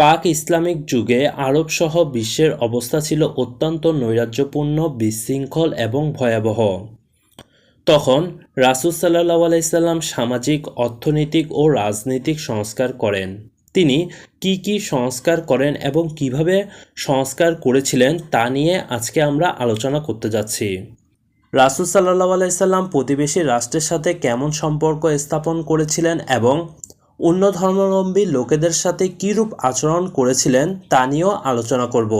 পাক ইসলামিক যুগে আরব সহ বিশ্বের অবস্থা ছিল অত্যন্ত নৈরাজ্যপূর্ণ, বিশৃঙ্খল এবং ভয়াবহ। তখন রাসুল সাল্লাহ আলাইসাল্লাম সামাজিক, অর্থনৈতিক ও রাজনৈতিক সংস্কার করেন। তিনি কি কি সংস্কার করেন এবং কীভাবে সংস্কার করেছিলেন তা নিয়ে আজকে আমরা আলোচনা করতে যাচ্ছি। রাসুল সাল্লাহ আলাইসাল্লাম প্রতিবেশী রাষ্ট্রের সাথে কেমন সম্পর্ক স্থাপন করেছিলেন এবং অন্য ধর্মাবলম্বী লোকেদের সাথে কীরূপ আচরণ করেছিলেন তা নিয়েও আলোচনা করব।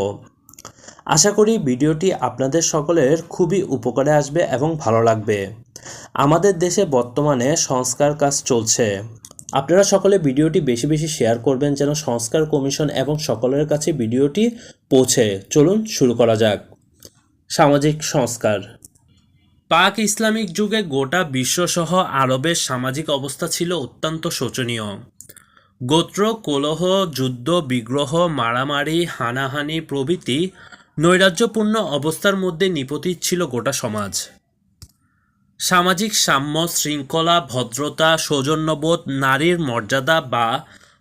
আশা করি ভিডিওটি আপনাদের সকলের খুবই উপকারে আসবে এবং ভালো লাগবে। আমাদের দেশে বর্তমানে সংস্কার কাজ চলছে। আপনারা সকলে ভিডিওটি বেশি বেশি শেয়ার করবেন যেন সংস্কার কমিশন এবং সকলের কাছে ভিডিওটি পৌঁছে। চলুন শুরু করা যাক। সামাজিক সংস্কার। পাক ইসলামিক যুগে গোটা বিশ্বসহ আরবের সামাজিক অবস্থা ছিল অত্যন্ত শোচনীয়। গোত্র, কলহ, যুদ্ধ, বিগ্রহ, মারামারি, হানাহানি প্রভৃতি নৈরাজ্যপূর্ণ অবস্থার মধ্যে নিপতিত ছিল গোটা সমাজ। সামাজিক সাম্য, শৃঙ্খলা, ভদ্রতা, সৌজন্যবোধ, নারীর মর্যাদা বা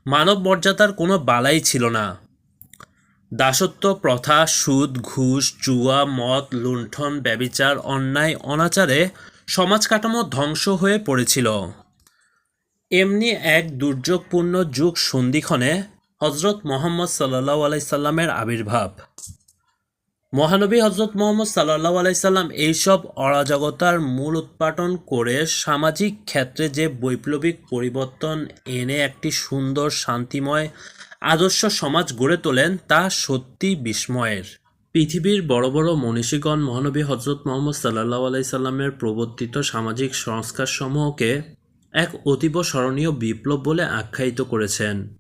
মানব মর্যাদার কোনো বালাই ছিল না। দাসত্ব, প্রথা, সুদ, ঘুষ, জুয়া, মদ, লুণ্ঠন, ব্যবিচার, অন্যায়, অনাচারে সমাজ কাঠামো ধ্বংস হয়ে পড়েছিল। এমনি এক দুর্যোগপূর্ণ যুগ সন্ধিক্ষণে হজরত মোহাম্মদ সাল্লাহ আলাইসাল্লামের আবির্ভাব। মহানবী হজরত মোহাম্মদ সাল্লাহ আলাইসাল্লাম এইসব অরাজকতার মূল উৎপাটন করে সামাজিক ক্ষেত্রে যে বৈপ্লবিক পরিবর্তন এনে একটি সুন্দর, শান্তিময় আদর্শ সমাজ গড়ে তোলেন তা সত্যি বিস্ময়ের। পৃথিবীর বড় বড় মনীষীগণ মহানবী হজরত মোহাম্মদ সাল্লাহ আলাইসাল্লামের প্রবর্তিত সামাজিক সংস্কার সমূহকে এক অতীব স্মরণীয় বিপ্লব বলে আখ্যায়িত করেছেন।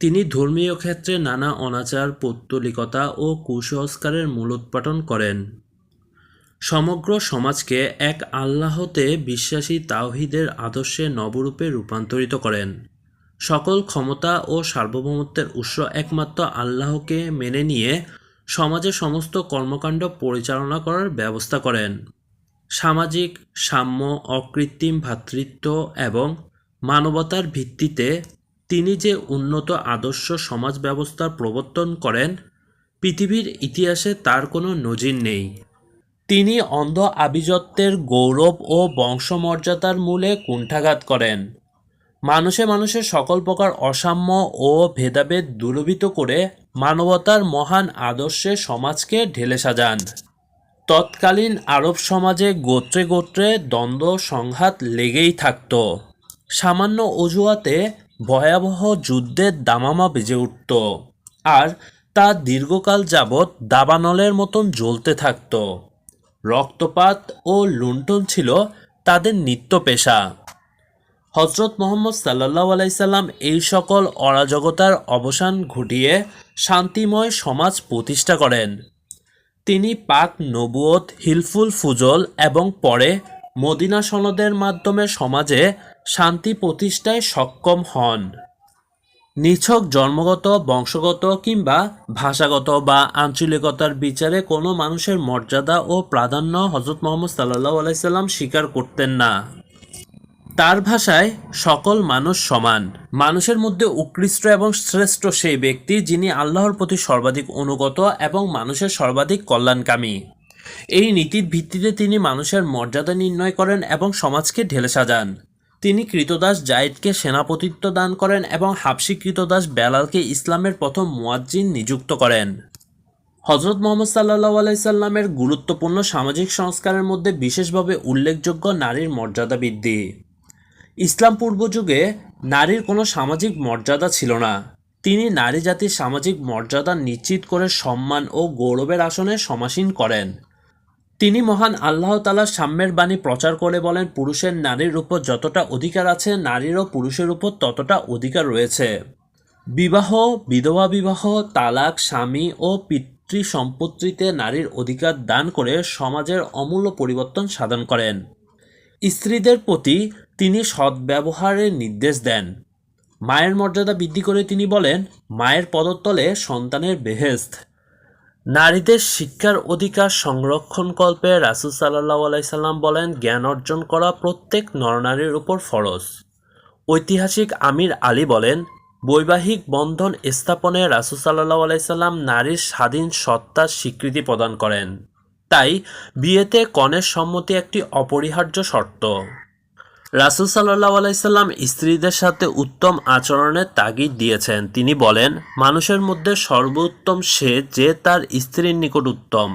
তিনি ধর্মীয় ক্ষেত্রে নানা অনাচার, পৌত্তলিকতা ও কুসংস্কারের মূলোৎপাটন করেন। সমগ্র সমাজকে এক আল্লাহতে বিশ্বাসী তাওহিদের আদর্শে নবরূপে রূপান্তরিত করেন। সকল ক্ষমতা ও সার্বভৌমত্বের উৎস একমাত্র আল্লাহকে মেনে নিয়ে সমাজের সমস্ত কর্মকাণ্ড পরিচালনা করার ব্যবস্থা করেন। সামাজিক, সাম্য, অকৃত্রিম ভ্রাতৃত্ব এবং মানবতার ভিত্তিতে তিনি যে উন্নত আদর্শ সমাজ ব্যবস্থার প্রবর্তন করেন, পৃথিবীর ইতিহাসে তার কোনো নজির নেই। তিনি অন্ধ আভিজাত্যের গৌরব ও বংশমর্যাদার মূলে কুণ্ঠাঘাত করেন। মানুষে মানুষের সকল প্রকার অসাম্য ও ভেদাভেদ দূরীভূত করে মানবতার মহান আদর্শে সমাজকে ঢেলে সাজান। তৎকালীন আরব সমাজে গোত্রে গোত্রে দ্বন্দ্ব, সংঘাত লেগেই থাকত। সামান্য অজুহাতে ভয়াবহ যুদ্ধের দামামা বেজে উঠত আর তা দীর্ঘকাল যাবৎ দাবানলের মতন জ্বলতে থাকত। রক্তপাত ও লুণ্ঠন ছিল তাদের নিত্য পেশা হজরত মোহাম্মদ সাল্লাহ আলাইসাল্লাম এই সকল অরাজকতার অবসান ঘটিয়ে শান্তিময় সমাজ প্রতিষ্ঠা করেন। তিনি পাক নবুয়ত হিলফুল ফুজল এবং পরে মদিনা সনদের মাধ্যমে সমাজে শান্তি প্রতিষ্ঠায় সক্ষম হন। নিছক জন্মগত, বংশগত কিংবা ভাষাগত বা আঞ্চলিকতার বিচারে কোনো মানুষের মর্যাদা ও প্রাধান্য হজরত মোহাম্মদ সাল্লাহ আলাইসাল্লাম স্বীকার করতেন না। তার ভাষায় সকল মানুষ সমান। মানুষের মধ্যে উৎকৃষ্ট এবং শ্রেষ্ঠ সেই ব্যক্তি যিনি আল্লাহর প্রতি সর্বাধিক অনুগত এবং মানুষের সর্বাধিক কল্যাণকামী। এই নীতির ভিত্তিতে তিনি মানুষের মর্যাদা নির্ণয় করেন এবং সমাজকে ঢেলে সাজান। তিনি কৃতদাস জায়েদকে সেনাপতিত্ব দান করেন এবং হাবসি কৃতদাস বেলালকে ইসলামের প্রথম মুয়াজ্জিন নিযুক্ত করেন। হজরত মোহাম্মদ সাল্লাহ আলাইসাল্লামের গুরুত্বপূর্ণ সামাজিক সংস্কারের মধ্যে বিশেষভাবে উল্লেখযোগ্য নারীর মর্যাদা বৃদ্ধি ইসলাম পূর্ব যুগে নারীর কোনো সামাজিক মর্যাদা ছিল না। তিনি নারী জাতির সামাজিক মর্যাদা নিশ্চিত করে সম্মান ও গৌরবের আসনে সমাসীন করেন। তিনি মহান আল্লাহ তালার সাম্যের বাণী প্রচার করে বলেন, পুরুষের নারীর উপর যতটা অধিকার আছে, নারীরও পুরুষের উপর ততটা অধিকার রয়েছে। বিবাহ, বিধবা বিবাহ, তালাক, স্বামী ও পিতৃ সম্পত্তিতে নারীর অধিকার দান করে সমাজের অমূল্য পরিবর্তন সাধন করেন। স্ত্রীদের প্রতি তিনি সদ্ব্যবহারের নির্দেশ দেন। মায়ের মর্যাদা বৃদ্ধি করে তিনি বলেন, মায়ের পদতলে সন্তানের বেহেস্ত নারীদের শিক্ষার অধিকার সংরক্ষণকল্পে রাসুল সাল্লাহ আলাইসাল্লাম বলেন, জ্ঞান অর্জন করা প্রত্যেক নরনারীর উপর ফরজ। ঐতিহাসিক আমির আলী বলেন, বৈবাহিক বন্ধন স্থাপনে রাসুল সাল্লাহ আলাইসাল্লাম নারীর স্বাধীন সত্তার স্বীকৃতি প্রদান করেন। তাই বিয়েতে কনের সম্মতি একটি অপরিহার্য শর্ত। রাসুল সাল্লাহ আলাইসাল্লাম স্ত্রীদের সাথে উত্তম আচরণের তাগিদ দিয়েছেন। তিনি বলেন, মানুষের মধ্যে সর্বোত্তম সে যে তার স্ত্রীর নিকট উত্তম।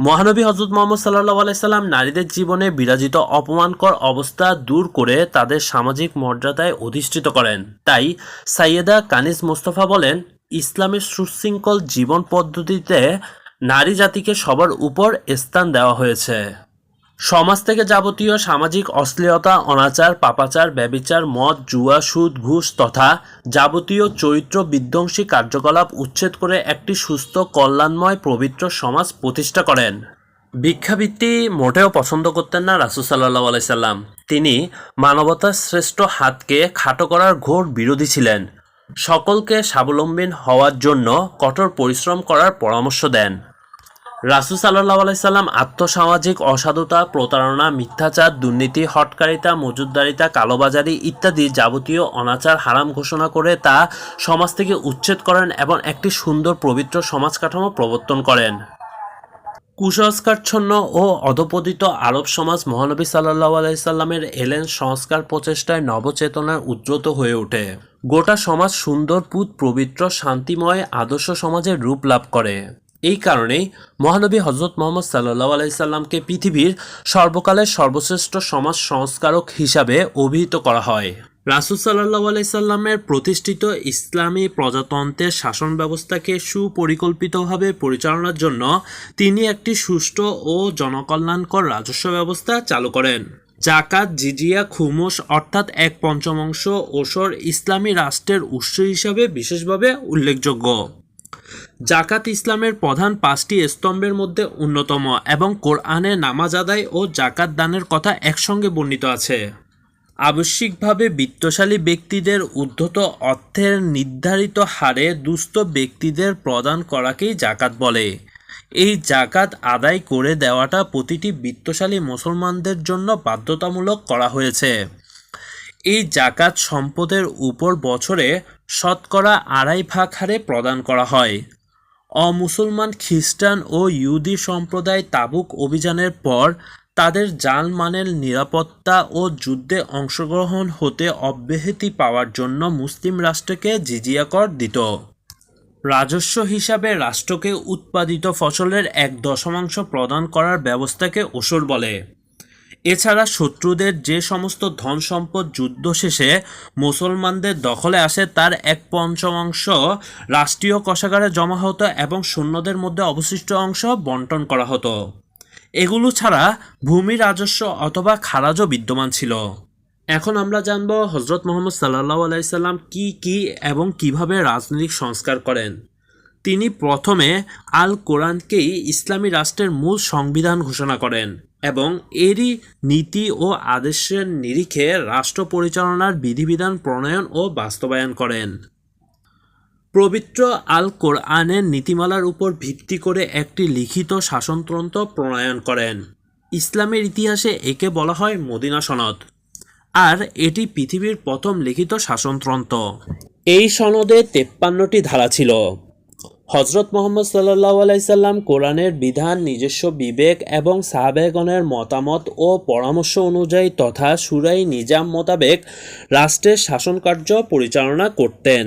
মহানবী হজরত মোহাম্মদ সাল্লাহ আলাইসাল্লাম নারীদের জীবনে বিরাজিত অপমানকর অবস্থা দূর করে তাদের সামাজিক মর্যাদায় অধিষ্ঠিত করেন। তাই সাইয়েদা কানিস মোস্তফা বলেন, ইসলামের সুশৃঙ্খল জীবন পদ্ধতিতে নারী জাতিকে সবার উপর স্থান দেওয়া হয়েছে। সমাজ থেকে যাবতীয় সামাজিক অশ্লীলতা, অনাচার, পাপাচার, ব্যবিচার, মদ, জুয়া, সুদ, ঘুষ তথা যাবতীয় চরিত্র বিধ্বংসী কার্যকলাপ উচ্ছেদ করে একটি সুস্থ, কল্যাণময়, পবিত্র সমাজ প্রতিষ্ঠা করেন। ভিক্ষাবৃত্তি মোটেও পছন্দ করতেন না রাসুল সাল্লাহ আলাইসাল্লাম তিনি মানবতার শ্রেষ্ঠ হাতকে খাটো করার ঘোর বিরোধী ছিলেন। সকলকে স্বাবলম্বী হওয়ার জন্য কঠোর পরিশ্রম করার পরামর্শ দেন। রাসুল সাল্লাহ আলাইসাল্লাম আত্মসামাজিক অসাধুতা, প্রতারণা, মিথ্যাচার, দুর্নীতি, হটকারিতা, মজুদদারিতা, কালোবাজারি ইত্যাদি যাবতীয় অনাচার হারাম ঘোষণা করে তা সমাজ থেকে উচ্ছেদ করেন এবং একটি সুন্দর পবিত্র সমাজ কাঠামো প্রবর্তন করেন। কুসংস্কারচ্ছন্ন ও অধপতিত আরব সমাজ মহানবী সাল্লাহ আলাইসাল্লামের এলেন সংস্কার প্রচেষ্টায় নবচেতনায় উদ্রত হয়ে ওঠে। গোটা সমাজ সুন্দর, পুত, পবিত্র, শান্তিময়, আদর্শ সমাজের রূপ লাভ করে। এই কারণেই মহানবী হজরত মোহাম্মদ সাল্লাহ আলাইসাল্লামকে পৃথিবীর সর্বকালের সর্বশ্রেষ্ঠ সমাজ সংস্কারক হিসাবে অভিহিত করা হয়। রাসুল সাল্লাহ আলাইসাল্লামের প্রতিষ্ঠিত ইসলামী প্রজাতন্ত্রের শাসন ব্যবস্থাকে সুপরিকল্পিতভাবে পরিচালনার জন্য তিনি একটি সুষ্ঠু ও জনকল্যাণকর রাজস্ব ব্যবস্থা চালু করেন। জাকাত, জিজিয়া, খুমস অর্থাৎ এক পঞ্চমাংশ ওসর ইসলামী রাষ্ট্রের উৎস হিসাবে বিশেষভাবে উল্লেখযোগ্য। জাকাত ইসলামের প্রধান পাঁচটি স্তম্ভের মধ্যে অন্যতম এবং কোরআনে নামাজ আদায় ও জাকাত দানের কথা একসঙ্গে বর্ণিত আছে। আবশ্যিকভাবে বিত্তশালী ব্যক্তিদের উদ্ধত অর্থের নির্ধারিত হারে দুস্থ ব্যক্তিদের প্রদান করাকেই জাকাত বলে। এই জাকাত আদায় করে দেওয়াটা প্রতিটি বিত্তশালী মুসলমানদের জন্য বাধ্যতামূলক করা হয়েছে। এই জাকাত সম্পদের উপর বছরে শতকরা আড়াই ভাগ হারে প্রদান করা হয়। অমুসলমান খ্রিস্টান ও ইহুদি সম্প্রদায় তাবুক অভিযানের পর তাদের জানমানের নিরাপত্তা ও যুদ্ধে অংশগ্রহণ হতে অব্যাহতি পাওয়ার জন্য মুসলিম রাষ্ট্রকে জিজিয়া কর দিত। রাজস্ব হিসাবে রাষ্ট্রকে উৎপাদিত ফসলের এক দশমাংশ প্রদান করার ব্যবস্থাকে ওসর বলে। এছাড়া শত্রুদের যে সমস্ত ধন সম্পদ যুদ্ধ শেষে মুসলমানদের দখলে আসে, তার এক পঞ্চমাংশ রাষ্ট্রীয় কষাগারে জমা হতো এবং সৈন্যদের মধ্যে অবশিষ্ট অংশ বন্টন করা হতো। এগুলো ছাড়া ভূমি রাজস্ব অথবা খারাজও বিদ্যমান ছিল। এখন আমরা জানব হজরত মোহাম্মদ সাল্লাহ আলাইসাল্লাম কি কি এবং কীভাবে রাজনৈতিক সংস্কার করেন। তিনি প্রথমে আল কোরআনকেই ইসলামী রাষ্ট্রের মূল সংবিধান ঘোষণা করেন। এবং এরই নীতি ও আদেশের নিরিখে রাষ্ট্র পরিচালনার বিধিবিধান প্রণয়ন ও বাস্তবায়ন করেন। পবিত্র আল কোরআনের নীতিমালার উপর ভিত্তি করে একটি লিখিত শাসনতন্ত্র প্রণয়ন করেন। ইসলামের ইতিহাসে একে বলা হয় মদিনা সনদ। আর এটি পৃথিবীর প্রথম লিখিত শাসনতন্ত্র। এই সনদে তেপ্পান্নটি ধারা ছিল। হজরত মোহাম্মদ সাল্লাহ আলাইসাল্লাম কোরআনের বিধান, নিজস্ব বিবেক এবং সাহাবেগণের মতামত ও পরামর্শ অনুযায়ী তথা সুরাই নিজাম মোতাবেক রাষ্ট্রের শাসনকার্য পরিচালনা করতেন,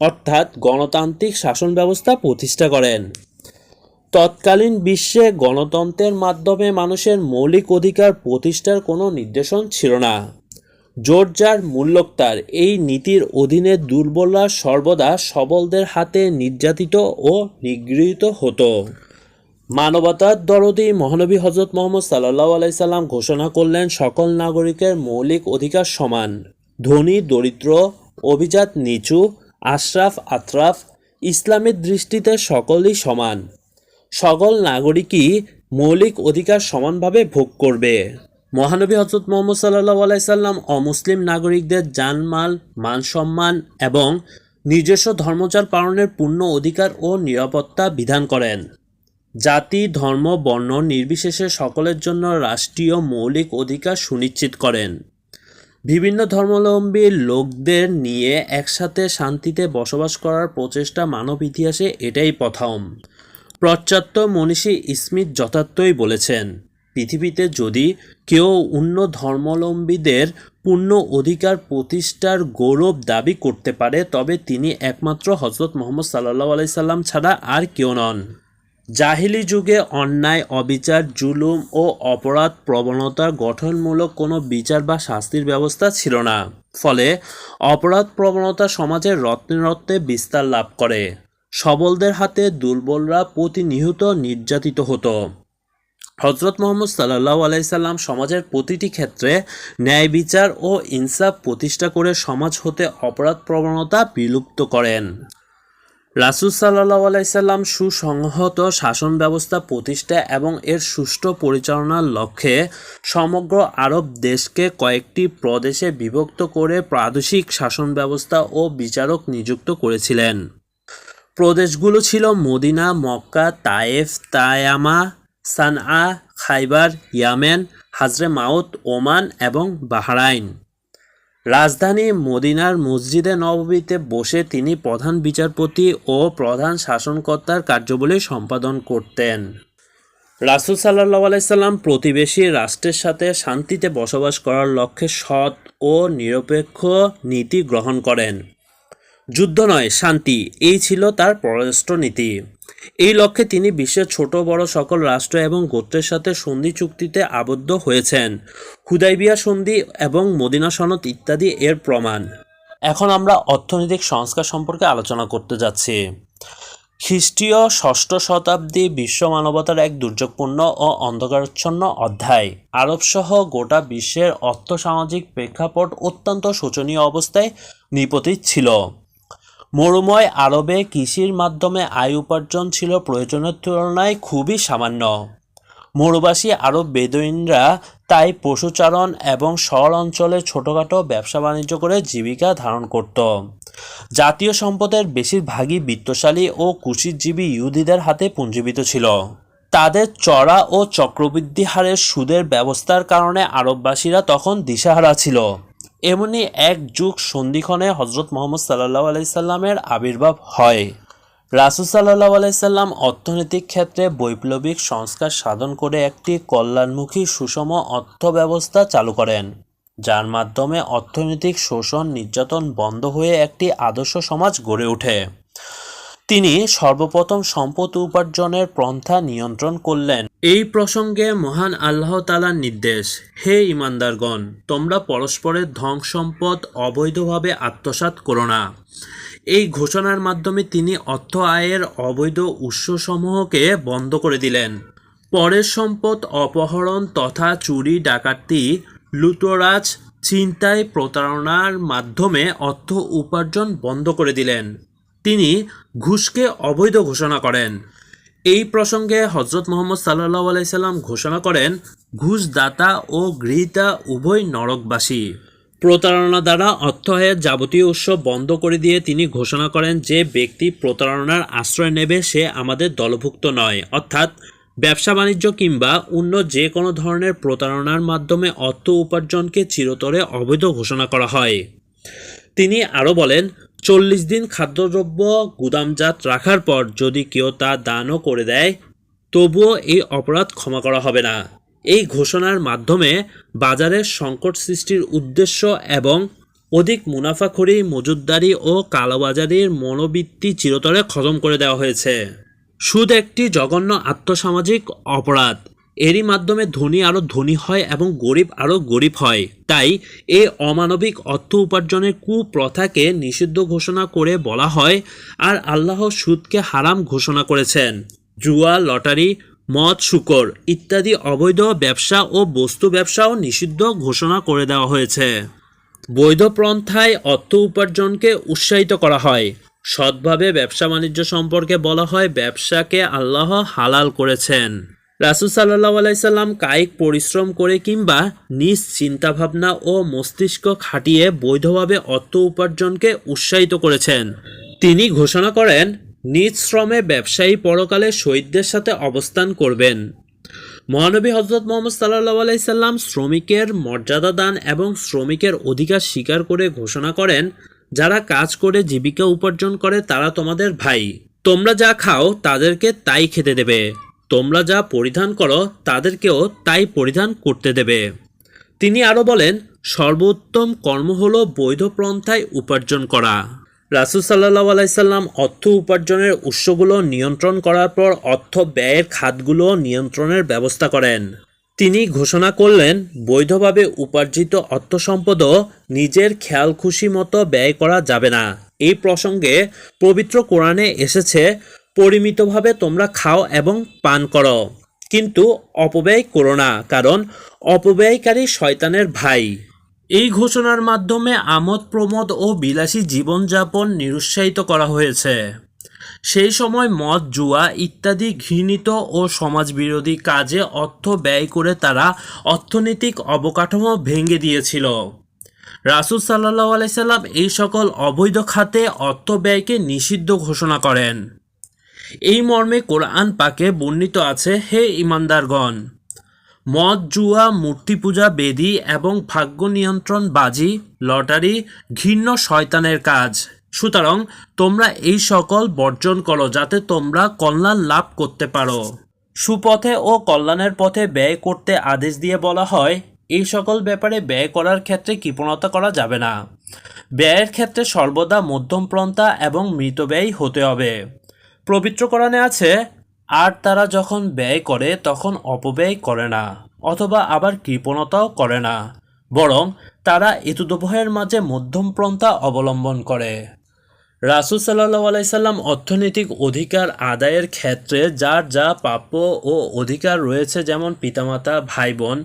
অর্থাৎ গণতান্ত্রিক শাসন ব্যবস্থা প্রতিষ্ঠা করেন। তৎকালীন বিশ্বে গণতন্ত্রের মাধ্যমে মানুষের মৌলিক অধিকার প্রতিষ্ঠার কোনো নির্দেশন ছিল না। জোরজার মূল্যোক্তার এই নীতির অধীনে দুর্বলরা সর্বদা সবলদের হাতে নির্যাতিত ও নিগৃহীত হতো। মানবতার দরদি মহানবী হজরত মোহাম্মদ সাল্লাহ আলাইসাল্লাম ঘোষণা করলেন, সকল নাগরিকের মৌলিক অধিকার সমান। ধনী, দরিদ্র, অভিজাত, নিচু, আশরাফ, আত্রাফ, ইসলামের দৃষ্টিতে সকলেই সমান। সকল নাগরিকই মৌলিক অধিকার সমানভাবে ভোগ করবে। মহানবী হজরত মোহাম্মদ সাল্লাহ আলাইসাল্লাম অমুসলিম নাগরিকদের জানমাল মান সম্মান এবং নিজস্ব ধর্মচার পালনের পূর্ণ অধিকার ও নিরাপত্তা বিধান করেন। জাতি, ধর্ম, বর্ণ নির্বিশেষে সকলের জন্য রাষ্ট্রীয় মৌলিক অধিকার সুনিশ্চিত করেন। বিভিন্ন ধর্মাবলম্বী লোকদের নিয়ে একসাথে শান্তিতে বসবাস করার প্রচেষ্টা মানব ইতিহাসে এটাই প্রথম। পাশ্চাত্য মনীষী স্মিথ যথার্থই বলেছেন পৃথিবীতে যদি কেউ অন্য ধর্মাবলম্বীদের পূর্ণ অধিকার প্রতিষ্ঠার গৌরব দাবি করতে পারে, তবে তিনি একমাত্র হজরত মোহাম্মদ সাল্লাহ আলাইসাল্লাম ছাড়া আর কেউ নন। জাহিলি যুগে অন্যায়, অবিচার, জুলুম ও অপরাধ প্রবণতার গঠনমূলক কোনো বিচার বা শাস্তির ব্যবস্থা ছিল না। ফলে অপরাধ প্রবণতা সমাজের রত্নে রত্নে বিস্তার লাভ করে। সবলদের হাতে দুর্বলরা প্রতিনিহত নির্যাতিত হতো। হজরত মোহাম্মদ সাল্লাহ আলাইসাল্লাম সমাজের প্রতিটি ক্ষেত্রে ন্যায় বিচার ও ইনসাফ প্রতিষ্ঠা করে সমাজ হতে অপরাধ প্রবণতা বিলুপ্ত করেন। রাসুল সাল্লাহ আলাইসাল্লাম সুসংহত শাসন ব্যবস্থা প্রতিষ্ঠা এবং এর সুষ্ঠু পরিচালনার লক্ষ্যে সমগ্র আরব দেশকে কয়েকটি প্রদেশে বিভক্ত করে প্রাদেশিক শাসন ব্যবস্থা ও বিচারক নিযুক্ত করেছিলেন। প্রদেশগুলো ছিল Medina, Mecca, Taif, Tayma Sanaa, Khaybar, Yemen Hadhramaut, Oman এবং বাহরাইন। রাজধানী মদিনার মসজিদে নববীতে বসে তিনি প্রধান বিচারপতি ও প্রধান শাসনকর্তার কার্যবলী সম্পাদন করতেন। রাসুল সাল্লাহ আলাইসাল্লাম প্রতিবেশী রাষ্ট্রের সাথে শান্তিতে বসবাস করার লক্ষ্যে সৎ ও নিরপেক্ষ নীতি গ্রহণ করেন। যুদ্ধ নয়, শান্তি, এই ছিল তার পররাষ্ট্র নীতি। এই লক্ষ্যে তিনি বিশ্বের ছোট বড় সকল রাষ্ট্র এবং গোত্রের সাথে সন্ধি চুক্তিতে আবদ্ধ হয়েছেন। হুদাইবিয়া সন্ধি এবং মদিনা সনদ ইত্যাদি এর প্রমাণ। এখন আমরা অর্থনৈতিক সংস্কার সম্পর্কে আলোচনা করতে যাচ্ছি। খ্রিস্টীয় ষষ্ঠ শতাব্দী বিশ্ব মানবতার এক দুর্যোগপূর্ণ ও অন্ধকারাচ্ছন্ন অধ্যায়। আরবসহ গোটা বিশ্বের অর্থসামাজিক প্রেক্ষাপট অত্যন্ত শোচনীয় অবস্থায় নিপতিত ছিল। মরুময় আরবে কৃষির মাধ্যমে আয় উপার্জন ছিল প্রয়োজনের তুলনায় খুবই সামান্য। মরুবাসী আরব বেদুইনরা তাই পশুচারণ এবং শহর অঞ্চলে ছোটোখাটো ব্যবসা বাণিজ্য করে জীবিকা ধারণ করত। জাতীয় সম্পদের বেশিরভাগই বিত্তশালী ও কুশিজীবী ইহুদিদের হাতে পুঞ্জীবিত ছিল। তাদের চড়া ও চক্রবৃদ্ধি হারের সুদের ব্যবস্থার কারণে আরববাসীরা তখন দিশাহারা ছিল। এমনি এক যুগ সন্ধিক্ষণে হজরত মোহাম্মদ সাল্লাহ আলাইসাল্লামের আবির্ভাব হয়। রাসুল সাল্লাহ আলাইসাল্লাম অর্থনৈতিক ক্ষেত্রে বৈপ্লবিক সংস্কার সাধন করে একটি কল্যাণমুখী সুষম অর্থব্যবস্থা চালু করেন, যার মাধ্যমে অর্থনৈতিক শোষণ, নির্যাতন বন্ধ হয়ে একটি আদর্শ সমাজ গড়ে ওঠে। তিনি সর্বপ্রথম সম্পদ উপার্জনের পন্থা নিয়ন্ত্রণ করলেন। এই প্রসঙ্গে মহান আল্লাহ তালার নির্দেশ, হে ইমানদারগণ তোমরা পরস্পরের ধন সম্পদ অবৈধভাবে আত্মসাৎ করো না। এই ঘোষণার মাধ্যমে তিনি অর্থ আয়ের অবৈধ উৎসসমূহকে বন্ধ করে দিলেন। পরের সম্পদ অপহরণ তথা চুরি, ডাকাতি, লুটোরাজ, ছিনতাই প্রতারণার মাধ্যমে অর্থ উপার্জন বন্ধ করে দিলেন। তিনি ঘুষকে অবৈধ ঘোষণা করেন। এই প্রসঙ্গে হজরত মোহাম্মদ সাল্লাহ আলাইসাল্লাম ঘোষণা করেন, ঘুষদাতা ও গৃহীতা উভয় নরকবাসী। প্রতারণা দ্বারা অর্থ আয়ের যাবতীয় উৎস বন্ধ করে দিয়ে তিনি ঘোষণা করেন যে ব্যক্তি প্রতারণার আশ্রয় নেবে, সে আমাদের দলভুক্ত নয়। অর্থাৎ ব্যবসা বাণিজ্য কিংবা অন্য যে কোনো ধরনের প্রতারণার মাধ্যমে অর্থ উপার্জনকে চিরতরে অবৈধ ঘোষণা করা হয়। তিনি আরও বলেন চল্লিশ দিন খাদ্যদ্রব্য গুদামজাত রাখার পর যদি কেউ তা দানও করে দেয়, তবুও এই অপরাধ ক্ষমা করা হবে না। এই ঘোষণার মাধ্যমে বাজারের সংকট সৃষ্টির উদ্দেশ্য এবং অধিক মুনাফাখড়ি মজুদদারি ও কালোবাজারির মনোবৃত্তি চিরতরে খতম করে দেওয়া হয়েছে। সুদ একটি জঘন্য আত্মসামাজিক অপরাধ। এরই মাধ্যমে ধনী আরও ধনী হয় এবং গরিব আরও গরিব হয়। তাই এই অমানবিক অর্থ উপার্জনের কুপ্রথাকে নিষিদ্ধ ঘোষণা করে বলা হয় আর আল্লাহ সুদকে হারাম ঘোষণা করেছেন। জুয়া, লটারি, মদ, শুকর ইত্যাদি অবৈধ ব্যবসা ও বস্তু ব্যবসাও নিষিদ্ধ ঘোষণা করে দেওয়া হয়েছে। বৈধ পন্থায় অর্থ উপার্জনকে উৎসাহিত করা হয়। সৎভাবে ব্যবসা বাণিজ্য সম্পর্কে বলা হয় ব্যবসাকে আল্লাহ হালাল করেছেন। রাসুল সাল্লাহ আলাইসাল্লাম কায়িক পরিশ্রম করে কিংবা নিজ চিন্তাভাবনা ও মস্তিষ্ক খাটিয়ে বৈধভাবে অর্থ উপার্জনকে উৎসাহিত করেছেন। তিনি ঘোষণা করেন, নিজ শ্রমে ব্যবসায়ী পরকালে শহীদদের সাথে অবস্থান করবেন। মহানবী হজরত মোহাম্মদ সাল্লাহ আলাইসাল্লাম শ্রমিকের মর্যাদা দান এবং শ্রমিকের অধিকার স্বীকার করে ঘোষণা করেন, যারা কাজ করে জীবিকা উপার্জন করে তারা তোমাদের ভাই। তোমরা যা খাও তাদেরকে তাই খেতে দেবে। তোমরা যা পরিধান করো, তাদেরকেও তাই পরিধান করতে দেবে। তিনি আরও বলেন, সর্বোত্তম কর্ম হলো বৈধ পন্থায় উপার্জন করা। রাসুল সাল্লাহ আলাইসাল্লাম অর্থ উপার্জনের উৎসগুলো নিয়ন্ত্রণ করার পর অর্থ ব্যয়ের খাতগুলো নিয়ন্ত্রণের ব্যবস্থা করেন। তিনি ঘোষণা করলেন, বৈধভাবে উপার্জিত অর্থ সম্পদও নিজের খেয়াল খুশি মতো ব্যয় করা যাবে না। এই প্রসঙ্গে পবিত্র কোরআনে এসেছে পরিমিতভাবে তোমরা খাও এবং পান করো। কিন্তু অপব্যয় করো না, কারণ অপব্যয়কারী শয়তানের ভাই। এই ঘোষণার মাধ্যমে আমোদ, প্রমোদ ও বিলাসী জীবনযাপন নিরুৎসাহিত করা হয়েছে। সেই সময় মদ, জুয়া ইত্যাদি ঘৃণিত ও সমাজবিরোধী কাজে অর্থ ব্যয় করে তারা অর্থনৈতিক অবকাঠামো ভেঙে দিয়েছিল। রাসুল সাল্লাহ আলাইসাল্লাম এই সকল অবৈধ খাতে অর্থ ব্যয়কে নিষিদ্ধ ঘোষণা করেন। এই মর্মে কোরআন পাকে বর্ণিত আছে, হে ইমানদারগণ! মদ, জুয়া মূর্তি পূজা বেদি এবং ভাগ্য নিয়ন্ত্রণ, বাজি, লটারি, ঘৃণ্য শয়তানের কাজ। সুতরাং তোমরা এই সকল বর্জন করো যাতে তোমরা কল্যাণ লাভ করতে পারো। সুপথে ও কল্যাণের পথে ব্যয় করতে আদেশ দিয়ে বলা হয়, এই সকল ব্যাপারে ব্যয় করার ক্ষেত্রে কৃপণতা করা যাবে না। ব্যয়ের ক্ষেত্রে সর্বদা মধ্যম প্রন্থা এবং মৃত ব্যয় হতে হবে। পবিত্র কোরআনে আছে, আর তারা যখন ব্যয় করে, তখন অপব্যয় করে না, অথবা আবার কৃপণতাও করে না, বরং তারা এতুদভয়ের মাঝে মধ্যম পন্থা অবলম্বন করে। রাসুল সাল্লাহ আলাইসাল্লাম অর্থনৈতিক অধিকার আদায়ের ক্ষেত্রে যার যা প্রাপ্য ও অধিকার রয়েছে, যেমন পিতামাতা ভাই বোন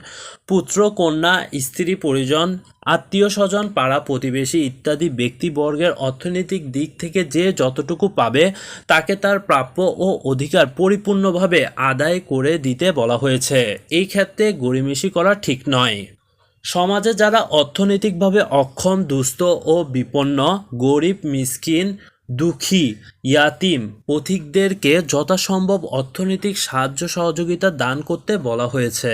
পুত্র, কন্যা, স্ত্রী, পরিজন আত্মীয় স্বজন পাড়া প্রতিবেশী ইত্যাদি ব্যক্তিবর্গের অর্থনৈতিক দিক থেকে যে যতটুকু পাবে, তাকে তার প্রাপ্য ও অধিকার পরিপূর্ণভাবে আদায় করে দিতে বলা হয়েছে। এই ক্ষেত্রে গরিমিশি করা ঠিক নয়। সমাজে যারা অর্থনৈতিকভাবে অক্ষম, দুস্থ ও বিপন্ন, গরিব, মিসকিন, দুঃখী, ইয়াতিম পথিকদেরকে যথাসম্ভব অর্থনৈতিক সাহায্য সহযোগিতা দান করতে বলা হয়েছে।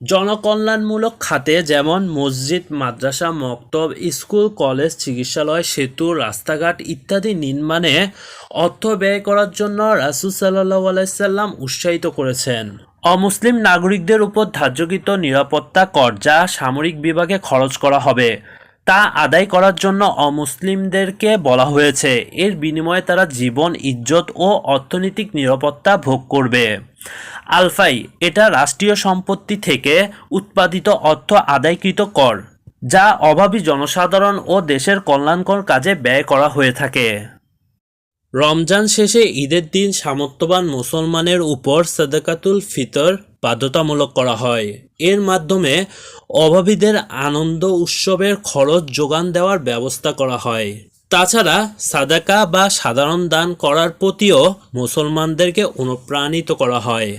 জনকল্যাণমূলক খাতে যেমন মসজিদ, মাদ্রাসা, মক্তব, স্কুল, কলেজ, চিকিৎসালয়, সেতু, রাস্তাঘাট ইত্যাদি নির্মাণে অর্থ ব্যয় করার জন্য রাসুল সাল্লাহ আলাইসাল্লাম উৎসাহিত করেছেন। অমুসলিম নাগরিকদের উপর ধার্যকৃত নিরাপত্তা, কর যা সামরিক বিভাগে খরচ করা হবে, তা আদায় করার জন্য অমুসলিমদেরকে বলা হয়েছে। এর বিনিময়ে তারা জীবন, ইজ্জত ও অর্থনৈতিক নিরাপত্তা ভোগ করবে। আলফাই, এটা রাষ্ট্রীয় সম্পত্তি থেকে উৎপাদিত অর্থ আদায়কৃত কর, যা অভাবী জনসাধারণ ও দেশের কল্যাণকর কাজে ব্যয় করা হয়ে থাকে। রমজান শেষে ঈদের দিন সামর্থ্যবান মুসলমানের উপর সাদাকাতুল ফিতর বাধ্যতামূলক করা হয়। এর মাধ্যমে অভাবীদের আনন্দ উৎসবের খরচ যোগান দেওয়ার ব্যবস্থা করা হয়। তাছাড়া সাদাকা বা সাধারণ দান করার প্রতিও মুসলমানদেরকে অনুপ্রাণিত করা হয়,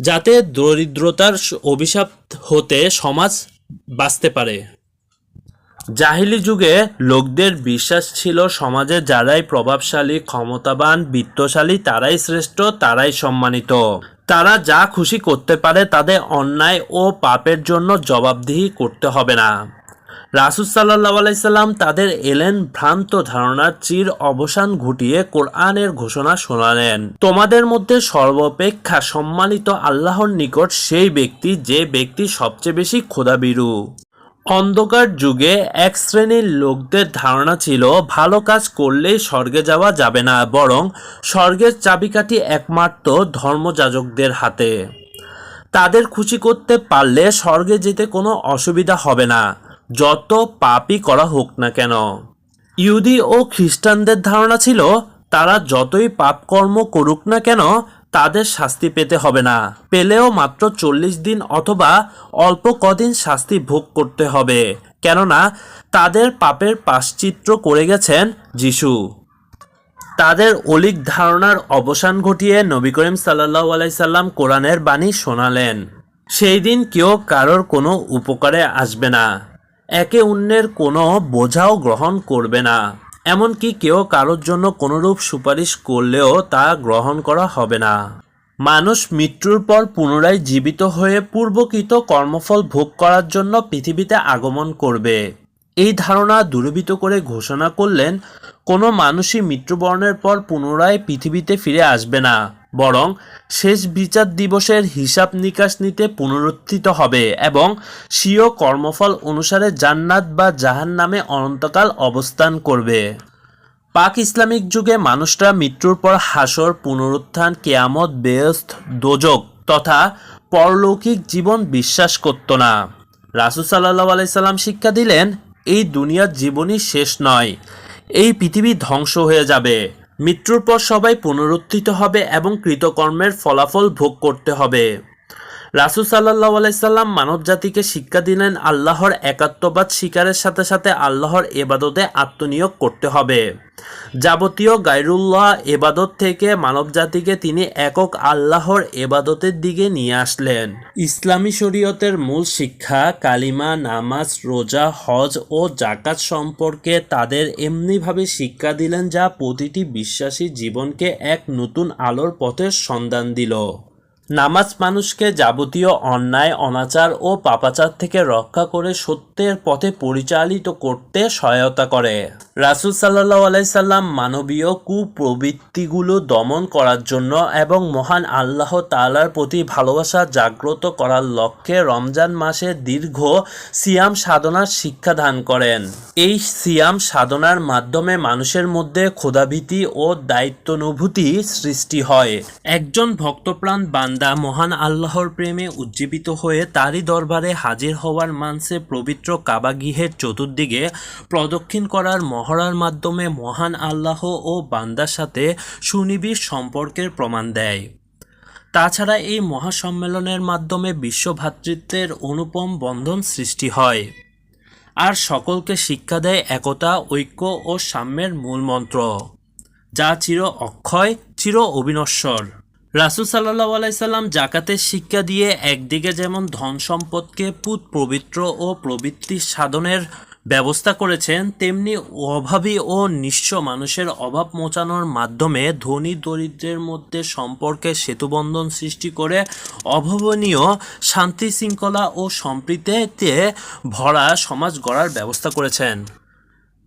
যাতে দরিদ্রতার অভিশাপ হতে সমাজ বাঁচতে পারে। জাহিলি যুগে লোকদের বিশ্বাস ছিল সমাজে যারাই প্রভাবশালী, ক্ষমতাবান, বিত্তশালী, তারাই শ্রেষ্ঠ, তারাই সম্মানিত। তারা যা খুশি করতে পারে তাদের অন্যায় ও পাপের জন্য জবাবদিহি করতে হবে না। রাসুল সাল্লাহ আলাইসাল্লাম তাদের এলেন ভ্রান্ত ধারণার চির অবসান ঘটিয়ে কোরআনের ঘোষণা শোনালেন। তোমাদের মধ্যে সর্বাপেক্ষা সম্মানিত আল্লাহর নিকট সেই ব্যক্তি যে ব্যক্তি সবচেয়ে বেশি ক্ষুধাবিরু অন্ধকার যুগে এক শ্রেণির লোকদের ধারণা ছিল, ভালো কাজ করলেই স্বর্গে যাওয়া যাবে না, বরং স্বর্গের চাবিকাঠি একমাত্র ধর্মযাজকদের হাতে। তাদের খুশি করতে পারলে স্বর্গে যেতে কোনো অসুবিধা হবে না, যত পাপই করা হোক না কেন। ইহুদি ও খ্রিস্টানদের ধারণা ছিল, তারা যতই পাপকর্ম করুক না কেন তাদের শাস্তি পেতে হবে না। পেলেও মাত্র চল্লিশ দিন অথবা অল্প কদিন শাস্তি ভোগ করতে হবে। কেননা, তাদের পাপের পাশ্চিত্র করে গেছেন যিশু। তাদের অলিক ধারণার অবসান ঘটিয়ে নবী করিম সাল্লাহ আলাইসাল্লাম কোরআনের বাণী শোনালেন। সেই দিন কেউ কারোর কোনো উপকারে আসবে না। একে অন্যের কোনো বোঝাও গ্রহণ করবে না। এমনকি কেউ কারোর জন্য কোনোরূপ সুপারিশ করলেও তা গ্রহণ করা হবে না। মানুষ মৃত্যুর পর পুনরায় জীবিত হয়ে পূর্বকৃত কর্মফল ভোগ করার জন্য পৃথিবীতে আগমন করবে। এই ধারণা দূরীভূত করে ঘোষণা করলেন, কোনো মানুষই মৃত্যুবরণের পর পুনরায় পৃথিবীতে ফিরে আসবে না। বরং শেষ বিচার দিবসের হিসাব নিকাশ নিতে পুনরুত্থিত হবে এবং স্বীয় কর্মফল অনুসারে জান্নাত বা জাহান নামে অনন্তকাল অবস্থান করবে। পাক ইসলামিক যুগে মানুষরা মৃত্যুর পর হাসর, পুনরুত্থান, কেয়ামত, বেয়স্ত, দোজক তথা পরলৌকিক জীবন বিশ্বাস করত না। রাসুল সাল্লাহ আলাইসাল্লাম শিক্ষা দিলেন, এই দুনিয়ার জীবনই শেষ নয়। এই পৃথিবী ধ্বংস হয়ে যাবে। মৃত্যুর পর সবাই পুনরুত্থিত হবে এবং কৃতকর্মের ফলাফল ভোগ করতে হবে। রাসুল সাল্লাহ আলাইসাল্লাম মানব জাতিকে শিক্ষা দিলেন আল্লাহর একাত্মবাদ শিকারের সাথে সাথে আল্লাহর এবাদতে আত্মনিয়োগ করতে হবে। যাবতীয় গাইরুল্লাহ এবাদত থেকে মানব জাতিকে তিনি একক আল্লাহর এবাদতের দিকে নিয়ে আসলেন। ইসলামী শরীয়তের মূল শিক্ষা কালিমা, নামাজ, রোজা, হজ ও জাকাত সম্পর্কে তাদের এমনিভাবে শিক্ষা দিলেন যা প্রতিটি বিশ্বাসী জীবনকে এক নতুন আলোর পথের সন্ধান দিল। নামাজ মানুষকে যাবতীয় অন্যায়, অনাচার ও পাপাচার থেকে রক্ষা করে সত্যের পথে পরিচালিত করতে সহায়তা করে। রাসুল সাল্লাহ আলাইসাল্লাম মানবীয় কুপ্রবৃত্তিগুলো দমন করার জন্য এবং মহান আল্লাহ তালার প্রতি ভালোবাসা জাগ্রত করার লক্ষ্যে রমজান মাসে দীর্ঘ সিয়াম সাধনার শিক্ষা দান করেন। এই সিয়াম সাধনার মাধ্যমে মানুষের মধ্যে ক্ষুধাভীতি ও দায়িত্বানুভূতি সৃষ্টি হয়। একজন ভক্তপ্রাণ বান্দা মহান আল্লাহর প্রেমে উজ্জীবিত হয়ে তারই দরবারে হাজির হওয়ার মানসে পবিত্র কাবাগৃহের চতুর্দিকে প্রদক্ষিণ করার মহড়ার মাধ্যমে মহান আল্লাহ ও বান্দার সাথে সুনিবিড় সম্পর্কের প্রমাণ দেয়। তাছাড়া এই মহাসম্মেলনের মাধ্যমে বিশ্ব ভ্রাতৃত্বের অনুপম বন্ধন সৃষ্টি হয়। আর সকলকে শিক্ষা দেয় একতা, ঐক্য ও সাম্যের মূল মন্ত্র, যা চির অক্ষয়, চির অবিনশ্বর। রাসুল সাল্লাহ আলাইসাল্লাম জাকাতের শিক্ষা দিয়ে একদিকে যেমন ধন সম্পদকে পুত পবিত্র ও প্রবৃত্তি সাধনের ব্যবস্থা করেছেন, তেমনি অভাবী ও নিঃস্ব মানুষের অভাব মোচানোর মাধ্যমে ধনী দরিদ্রের মধ্যে সম্পর্কে সেতুবন্ধন সৃষ্টি করে অভাবনীয় শান্তি শৃঙ্খলা ও সম্প্রীতিতে ভরা সমাজ গড়ার ব্যবস্থা করেছেন।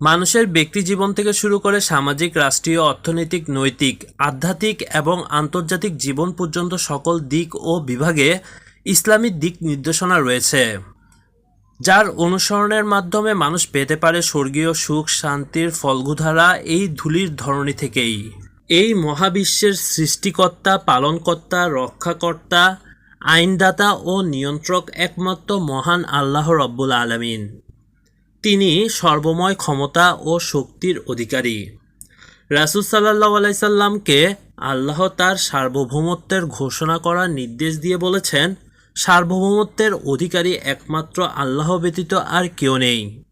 মানুষের ব্যক্তি জীবন থেকে শুরু করে সামাজিক, রাষ্ট্রীয়, অর্থনৈতিক, নৈতিক, আধ্যাত্মিক এবং আন্তর্জাতিক জীবন পর্যন্ত সকল দিক ও বিভাগে ইসলামিক দিক নির্দেশনা রয়েছে। যার অনুসরণের মাধ্যমে মানুষ পেতে পারে স্বর্গীয় সুখ, শান্তির ফলগুধারা এই ধুলির ধরনী থেকেই। এই মহাবিশ্বের সৃষ্টিকর্তা, পালনকর্তা, রক্ষাকর্তা, আইনদাতা ও নিয়ন্ত্রক একমাত্র মহান আল্লাহ রব্বুল আলমিন। তিনি সর্বময় ক্ষমতা ও শক্তির অধিকারী। রাসুল সাল্লাহ আলাইসাল্লামকে আল্লাহ তার সার্বভৌমত্বের ঘোষণা করার নির্দেশ দিয়ে বলেছেন সার্বভৌমত্বের অধিকারী একমাত্র আল্লাহ ব্যতীত আর কেউ নেই।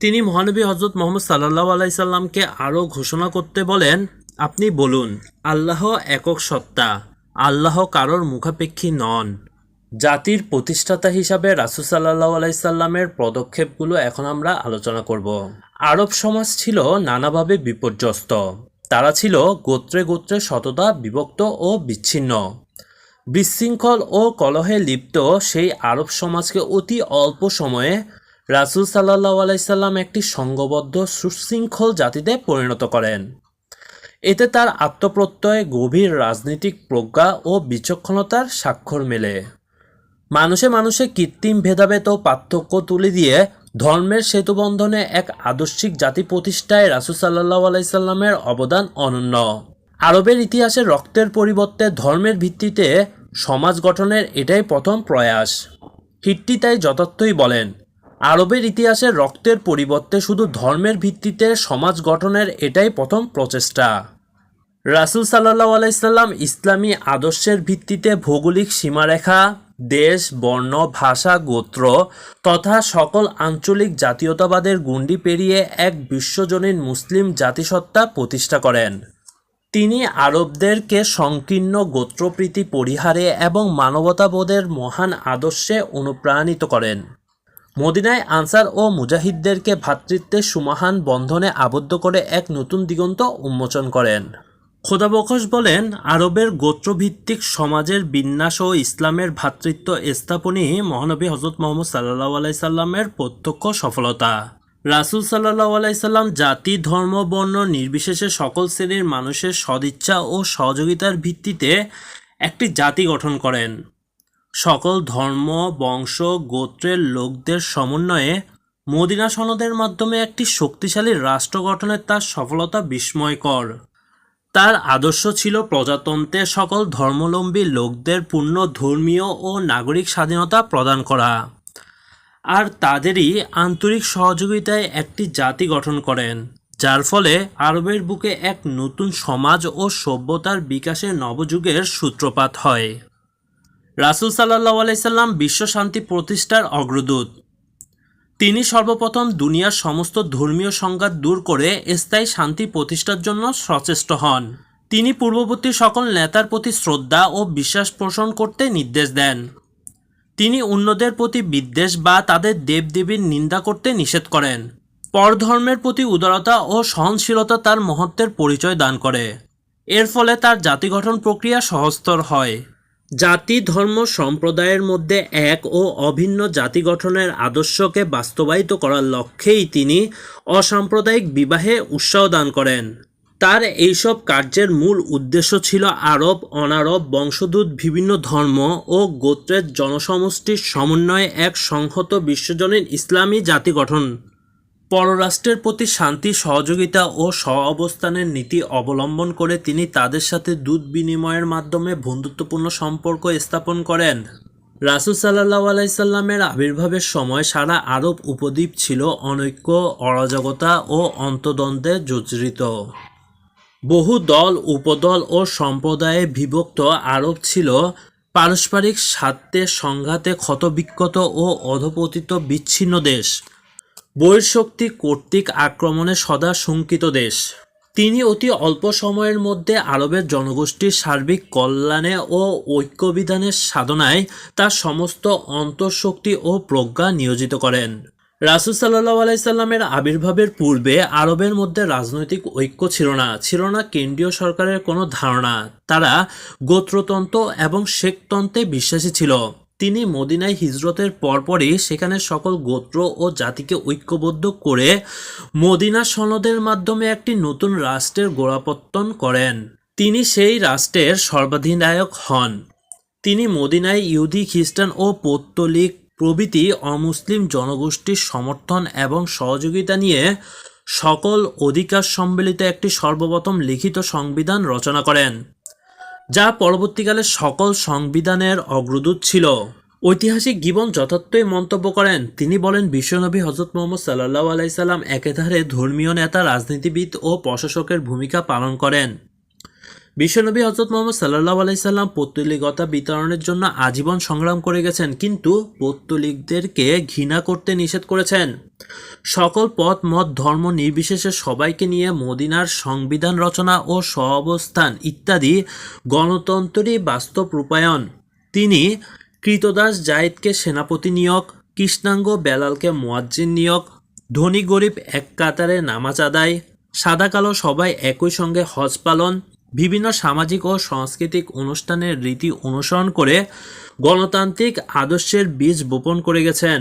তিনি মহানবী হজরত মোহাম্মদ সাল্লাহ আলাইসাল্লামকে আরও ঘোষণা করতে বলেন, আপনি বলুন, আল্লাহ একক সত্তা, আল্লাহ কারোর মুখাপেক্ষী নন। জাতির প্রতিষ্ঠাতা হিসাবে রাসুল সাল্লাহ আলাইসাল্লামের পদক্ষেপগুলো এখন আমরা আলোচনা করব। আরব সমাজ ছিল নানাভাবে বিপর্যস্ত। তারা ছিল গোত্রে গোত্রে শততা বিভক্ত ও বিচ্ছিন্ন। বিশৃঙ্খল ও কলহে লিপ্ত সেই আরব সমাজকে অতি অল্প সময়ে রাসুল সাল্লাহ আলাইসাল্লাম একটি সংঘবদ্ধ সুশৃঙ্খল জাতিতে পরিণত করেন। এতে তার আত্মপ্রত্যয়, গভীর রাজনৈতিক প্রজ্ঞা ও বিচক্ষণতার স্বাক্ষর মেলে। মানুষে মানুষে কৃত্রিম ভেদাভেদ ও পার্থক্য তুলে দিয়ে ধর্মের সেতুবন্ধনে এক আদর্শিক জাতি প্রতিষ্ঠায় রাসুল সাল্লাহ আলাইসাল্লামের অবদান অনন্য। আরবের ইতিহাসে রক্তের পরিবর্তে ধর্মের ভিত্তিতে সমাজ গঠনের এটাই প্রথম প্রয়াস। হিট্টি তাই যথার্থই বলেন, আরবের ইতিহাসে রক্তের পরিবর্তে শুধু ধর্মের ভিত্তিতে সমাজ গঠনের এটাই প্রথম প্রচেষ্টা। রাসুল সাল্লাহ আলাইসাল্লাম ইসলামী আদর্শের ভিত্তিতে ভৌগোলিক সীমারেখা, দেশ, বর্ণ, ভাষা, গোত্র তথা সকল আঞ্চলিক জাতীয়তাবাদের গুন্ডি পেরিয়ে এক বিশ্বজনীন মুসলিম জাতিসত্তা প্রতিষ্ঠা করেন। তিনি আরবদেরকে সংকীর্ণ গোত্রপ্রীতি পরিহারে এবং মানবতাবোধের মহান আদর্শে অনুপ্রাণিত করেন। মদিনায় আনসার ও মুজাহিদদেরকে ভ্রাতৃত্বের সুমহান বন্ধনে আবদ্ধ করে এক নতুন দিগন্ত উন্মোচন করেন। খোদাবকশ বলেন, আরবের গোত্রভিত্তিক সমাজের বিন্যাস ও ইসলামের ভ্রাতৃত্ব স্থাপনই মহানবী হজরত মোহাম্মদ সাল্লাহ আলাইসাল্লামের প্রত্যক্ষ সফলতা। রাসুল সাল্লাহ আলাইসাল্লাম জাতি, ধর্ম, বর্ণ নির্বিশেষে সকল শ্রেণির মানুষের সদিচ্ছা ও সহযোগিতার ভিত্তিতে একটি জাতি গঠন করেন। সকল ধর্ম, বংশ, গোত্রের লোকদের সমন্বয়ে মদিনা সনদের মাধ্যমে একটি শক্তিশালী রাষ্ট্র গঠনের তার সফলতা বিস্ময়কর। তার আদর্শ ছিল প্রজাতন্ত্রে সকল ধর্মলম্বী লোকদের পূর্ণ ধর্মীয় ও নাগরিক স্বাধীনতা প্রদান করা। আর তাদেরই আন্তরিক সহযোগিতায় একটি জাতি গঠন করেন, যার ফলে আরবের বুকে এক নতুন সমাজ ও সভ্যতার বিকাশের নবযুগের সূত্রপাত হয়। রাসুল সাল্লাহ আলাইসাল্লাম বিশ্ব শান্তি প্রতিষ্ঠার অগ্রদূত। তিনি সর্বপ্রথম দুনিয়ার সমস্ত ধর্মীয় সংঘাত দূর করে স্থায়ী শান্তি প্রতিষ্ঠার জন্য সচেষ্ট হন। তিনি পূর্ববর্তী সকল নেতার প্রতি শ্রদ্ধা ও বিশ্বাস পোষণ করতে নির্দেশ দেন। তিনি অন্যদের প্রতি বিদ্বেষ বা তাদের দেবদেবীর নিন্দা করতে নিষেধ করেন। পরধর্মের প্রতি উদারতা ও সহনশীলতা তার মহত্বের পরিচয় দান করে। এর ফলে তার জাতি গঠন প্রক্রিয়া সহজতর হয়। জাতি, ধর্ম, সম্প্রদায়ের মধ্যে এক ও অভিন্ন জাতি গঠনের আদর্শকে বাস্তবায়িত করার লক্ষ্যেই তিনি অসাম্প্রদায়িক বিবাহে উৎসাহ দান করেন। তার এইসব কার্যের মূল উদ্দেশ্য ছিল আরব, অনারব বংশদূত বিভিন্ন ধর্ম ও গোত্রের জনসমষ্টির সমন্বয়ে এক সংহত বিশ্বজনীন ইসলামী জাতি গঠন। পররাষ্ট্রের প্রতি শান্তি, সহযোগিতা ও সহ অবস্থানের নীতি অবলম্বন করে তিনি তাদের সাথে দুধ বিনিময়ের মাধ্যমে বন্ধুত্বপূর্ণ সম্পর্ক স্থাপন করেন। রাসুল সাল্লাহ আলাইসাল্লামের আবির্ভাবের সময় সারা আরব উপদ্বীপ ছিল অনৈক্য, অরাজকতা ও অন্তদ্বন্দ্বে জর্জরিত। বহু দল, উপদল ও সম্প্রদায়ে বিভক্ত আরব ছিল পারস্পরিক স্বার্থের সংঘাতে ক্ষতবিক্ষত ও অধপতিত বিচ্ছিন্ন দেশ। বহির্শক্তি কর্তৃক আক্রমণে সদা শঙ্কিত দেশ। তিনি অতি অল্প সময়ের মধ্যে আরবের জনগোষ্ঠীর সার্বিক কল্যাণে ও ঐক্যবিধানের সাধনায় তার সমস্ত অন্তঃশক্তি ও প্রজ্ঞা নিয়োজিত করেন। রাসুল সাল্লাহ আলাইসাল্লামের আবির্ভাবের পূর্বে আরবের মধ্যে রাজনৈতিক ঐক্য ছিল না ছিল না কেন্দ্রীয় সরকারের কোনো ধারণা। তারা গোত্রতন্ত্র এবং শেখতন্ত্রে বিশ্বাসী ছিল। তিনি মদিনায় হিজরতের পরপরই সেখানে সকল গোত্র ও জাতিকে ঐক্যবদ্ধ করে মদিনা সনদের মাধ্যমে একটি নতুন রাষ্ট্রের গোড়াপত্তন করেন। তিনি সেই রাষ্ট্রের সর্বাধিনায়ক হন। তিনি মদিনায় ইহুদি, খ্রিস্টান ও পৌত্তলিক প্রভৃতি অমুসলিম জনগোষ্ঠীর সমর্থন এবং সহযোগিতা নিয়ে সকল অধিকার সম্মিলিত একটি সর্বপ্রথম লিখিত সংবিধান রচনা করেন, যা পরবর্তীকালে সকল সংবিধানের অগ্রদূত ছিল। ঐতিহাসিক গিবন যথার্থই মন্তব্য করেন, তিনি বলেন, বিশ্বনবী হজরত মোহাম্মদ সাল্লাহ আলাইসাল্লাম একেধারে ধর্মীয় নেতা, রাজনীতিবিদ ও প্রশাসকের ভূমিকা পালন করেন। বিশ্বনবী হজরত মোহাম্মদ সাল্লাহ আলাইসাল্লাম পৌত্তলিকতা বিতরণের জন্য আজীবন সংগ্রাম করে গেছেন, কিন্তু পৌত্তলিকদেরকে ঘৃণা করতে নিষেধ করেছেন। সকল পথ, মত, ধর্ম নির্বিশেষে সবাইকে নিয়ে মদিনার সংবিধান রচনা ও সহাবস্থান ইত্যাদি গণতন্ত্রই বাস্তব রূপায়ণ। তিনি কৃতদাস জায়েদকে সেনাপতি নিয়োগ, কৃষ্ণাঙ্গ বেলালকে মোয়াজ্জিন নিয়োগ, ধনী গরিব এক কাতারে নামাজ আদায়, সাদা কালো সবাই একই সঙ্গে হজ পালন বিভিন্ন সামাজিক ও সাংস্কৃতিক অনুষ্ঠানের রীতি অনুসরণ করে গণতান্ত্রিক আদর্শের বীজ বপন করে গেছেন।